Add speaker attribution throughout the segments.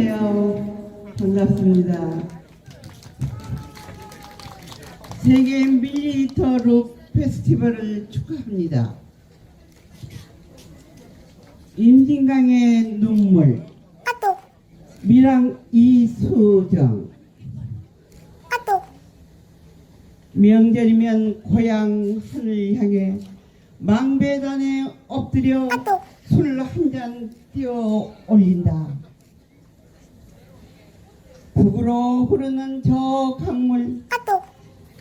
Speaker 1: 안녕하세요. 반갑습니다. 세계 밀리터 룩 페스티벌을 축하합니다. 임진강의 눈물 미랑 이수정 명절이면 고향 하늘 향해 망배단에 엎드려 술한잔 띄어 올린다. 북으로 흐르는 저 강물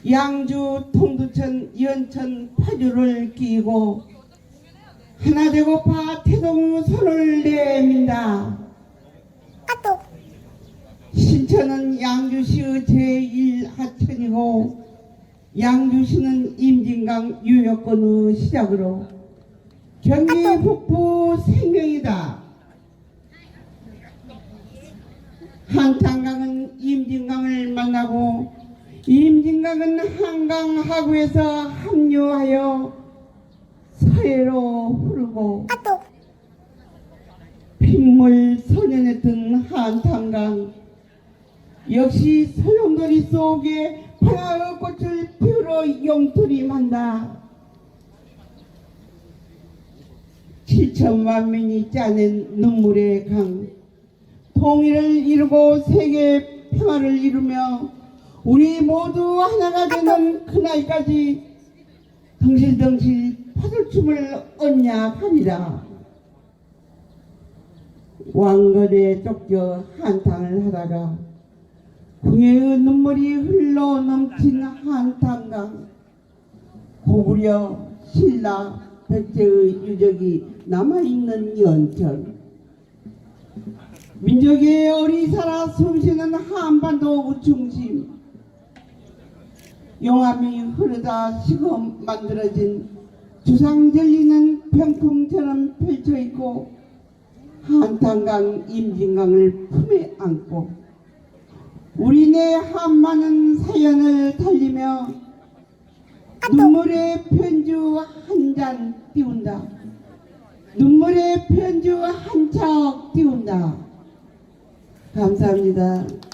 Speaker 1: 양주 통두천 연천 파주를 끼고 하나 되고파 태동 손을 내민다. 신천은 양주시의 제1하천이고 양주시는 임진강 유역권의 시작으로 경기 북부 생명이다. 한탄강은 만나고 임진강은 한강 하구에서 합류하여 서해로 흐르고 핏물 선연했던 한탄강 역시 소용돌이 속에 파라의 꽃을 피우러 용토림한다. 7천만 명이 짜낸 눈물의 강 통일을 이루고 세계 평화를 이루며 우리 모두 하나가 되는 그날까지 덩실덩실 파도춤을 언약합니다. 왕건에 쫓겨 한탕을 하다가 궁예의 눈물이 흘러 넘친 한탄강 고구려 신라 백제의 유적이 남아있는 연천 민족의 어리사라 숨쉬는 한반도 우중심 용암이 흐르다 시금 만들어진 주상 절리는 병풍처럼 펼쳐있고 한탄강 임진강을 품에 안고 우리네 한많은 사연을 달리며 눈물의 편주 한 잔 띄운다. 눈물의 편주 한 척 띄운다. 감사합니다.